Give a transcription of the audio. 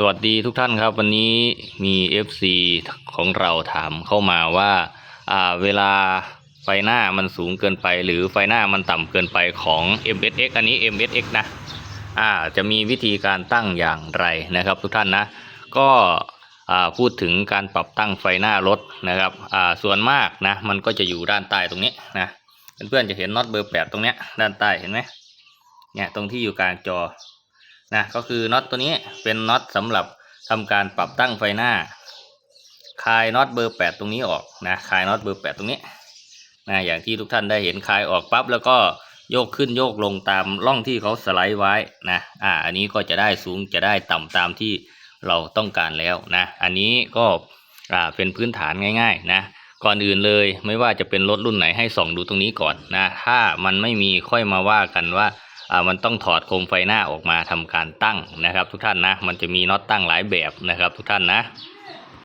สวัสดีทุกท่านครับ วันนี้มี FC ของเราถามเข้ามาว่าอ่า เวลาไฟหน้ามันสูงเกินไป หรือไฟหน้ามันต่ำเกินไปของ MSX อันนี้ MSX นะอ่าจะมีวิธีการตั้งอย่างไรนะครับ ทุกท่านนะ ก็อ่าพูดถึงการปรับตั้งไฟหน้ารถนะครับอ่าส่วนมากนะ มันก็จะอยู่ด้านใต้ตรงนี้นะเพื่อนๆจะเห็นน็อตเบอร์แปดตรงเนี้ยด้านใต้เห็นไหมเนี่ยตรงที่อยู่กลางจอ นะก็คือน็อตตัวนี้เป็นน็อตสำหรับทำการปรับตั้งไฟหน้า คลายน็อตเบอร์แปดตรงนี้ออกนะคลายน็อตเบอร์แปดตรงนี้นะอย่างที่ทุกท่านได้เห็นคลายออกปั๊บแล้วก็โยกขึ้นโยกลงตามร่องที่เขาสไลด์ไว้นะอ่าอันนี้ก็จะได้สูงจะได้ต่ำตามที่เราต้องการแล้วนะอันนี้ก็อ่าเป็นพื้นฐานง่าย ๆ นะก่อนอื่นเลยไม่ว่าจะเป็นรถรุ่นไหนให้ส่องดูตรงนี้ก่อนนะถ้ามันไม่มีค่อยมาว่ากันว่า มันต้องถอดโคมไฟหน้าออกมาทำการตั้งนะครับ ทุกท่านนะ มันจะมีน็อตตั้งหลายแบบนะครับ ทุกท่านนะ